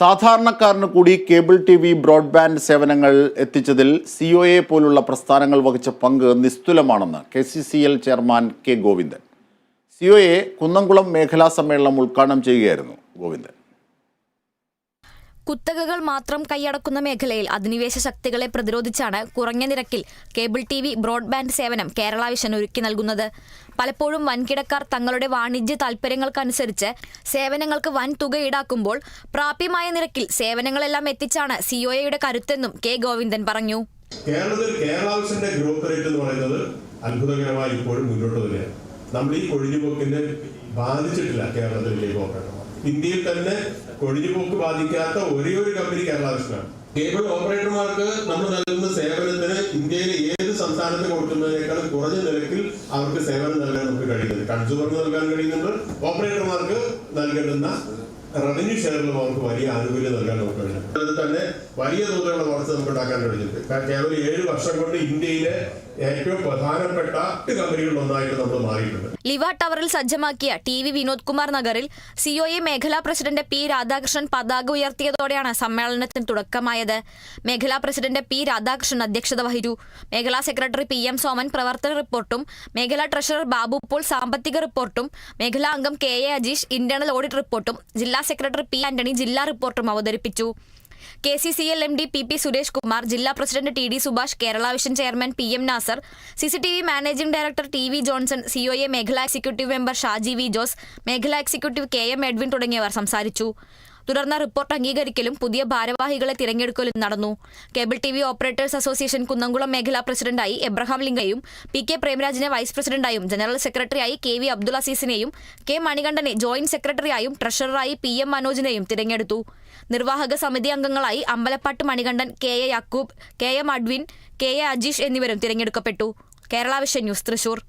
സാധാരണക്കാരന് കൂടി cable T V broadband സേവനങ്ങൾ എത്തിച്ചതിൽ സി ഒ എ പോലുള്ള പ്രസ്ഥാനങ്ങൾ വഹിച്ച പങ്ക് നിസ്തുലമാണെന്ന് K C C L chairman K Govindan. C O A Kunnamkulam മേഖലാ സമ്മേളനം ഉദ്ഘാടനം ചെയ്യുകയായിരുന്നു ഗോവിന്ദൻ. കുത്തകകൾ മാത്രം കൈയടക്കുന്ന മേഖലയിൽ അധിനിവേശ ശക്തികളെ പ്രതിരോധിച്ചാണ് കുറഞ്ഞ നിരക്കിൽ കേബിൾ ടി വി ബ്രോഡ്ബാൻഡ് സേവനം കേരള വിഷൻ ഒരുക്കി നൽകുന്നത്. പലപ്പോഴും വൻകിടക്കാർ തങ്ങളുടെ വാണിജ്യ താൽപ്പര്യങ്ങൾക്കനുസരിച്ച് സേവനങ്ങൾക്ക് വൻ തുക ഈടാക്കുമ്പോൾ പ്രാപ്യമായ നിരക്കിൽ സേവനങ്ങളെല്ലാം എത്തിച്ചാണ് സിഒഎയുടെ കരുത്തെന്നും കെ ഗോവിന്ദൻ പറഞ്ഞു. ഗ്രോത്ത് റേറ്റ് എന്ന് പറയുന്നത് അത്ഭുതകരമായി ഇപ്പോഴും മുന്നോട്ട് തന്നെയാണ് നമ്മൾ ഈ കൊഴിഞ്ഞുപോക്കിനെ ബാധിച്ചിട്ടില്ല കേരളത്തിലെ ഓപ്പറേറ്റർമാർ ഇന്ത്യയിൽ തന്നെ കൊഴിഞ്ഞുപോക്ക് ബാധിക്കാത്ത ഒരേ ഒരു കമ്പനി കേരളാവിഷനാണ് കേബിൾ ഓപ്പറേറ്റർമാർക്ക് നമ്മൾ നൽകുന്ന സേവനത്തിന് ഇന്ത്യയിലെ ഏത് സംസ്ഥാനത്ത് കൊടുക്കുന്നതിനേക്കാൾ കുറഞ്ഞ നിരക്കിൽ അവർക്ക് സേവനം നൽകാൻ നമുക്ക് കഴിയുന്നത് കൺസ്യൂമർക്ക് നൽകാൻ കഴിയുന്നുണ്ട്. ഓപ്പറേറ്റർമാർക്ക് നൽകേണ്ടുന്ന റവന്യൂ ഷെയറിലും അവർക്ക് വലിയ ആനുകൂല്യം നൽകാൻ നമുക്ക് അതിൽ അത് തന്നെ വലിയ തോതിലുള്ള വളർച്ച നമുക്ക് ഉണ്ടാക്കാൻ കഴിഞ്ഞിട്ടുണ്ട്. കേവലം ഏഴ് വർഷം കൊണ്ട് ഇന്ത്യയിലെ ഏറ്റവും നമ്മൾ മാറിയിട്ടുണ്ട്. ലിവ ടവറിൽ സജ്ജമാക്കിയ ടി വി വിനോദ് കുമാർ നഗറിൽ സിഒഎ മേഖലാ പ്രസിഡന്റ് പി രാധാകൃഷ്ണൻ പതാക ഉയർത്തിയതോടെയാണ് സമ്മേളനത്തിന് തുടക്കമായത്. മേഖലാ പ്രസിഡന്റ് പി രാധാകൃഷ്ണൻ അധ്യക്ഷത വഹിച്ചു. മേഖലാ സെക്രട്ടറി പി എം സോമൻ പ്രവർത്തന റിപ്പോർട്ടും മേഖലാ ട്രഷറർ ബാബു പോൾ സാമ്പത്തിക റിപ്പോർട്ടും മേഖലാ അംഗം K A Ajeesh internal audit റിപ്പോർട്ടും ജില്ലാ സെക്രട്ടറി പി ആന്റണി ജില്ലാ റിപ്പോർട്ടും അവതരിപ്പിച്ചു. K C C L M D P P Suresh Kumar ജില്ലാ president T D Subhash Kerala Vision chairman P M Nasar C C T V managing director T V Johnson C O A മേഖലാ executive member Shaji V Jose മേഖലാ executive K M Edwin തുടങ്ങിയവർ സംസാരിച്ചു. തുടർന്ന് report അംഗീകരിക്കലും പുതിയ ഭാരവാഹികളെ തിരഞ്ഞെടുക്കലും നടന്നു. Cable T V operators association Kunnamkulam മേഖലാ പ്രസിഡന്റായി എബ്രഹാം ലിംഗയും പി കെ പ്രേമരാജിനെ വൈസ് പ്രസിഡന്റായും ജനറൽ സെക്രട്ടറിയായി കെ വി അബ്ദുൾ അസീസിനെയും കെ മണികണ്ഠനെ ജോയിന്റ് സെക്രട്ടറിയായും ട്രഷററായി പി എം മനോജിനെയും തിരഞ്ഞെടുത്തു. നിർവാഹക സമിതി അംഗങ്ങളായി Ambalappatt Manikandan K A Yakoob K M Adwin K A Ajeesh എന്നിവരും തിരഞ്ഞെടുക്കപ്പെട്ടു. Kerala Vision news Thrissur.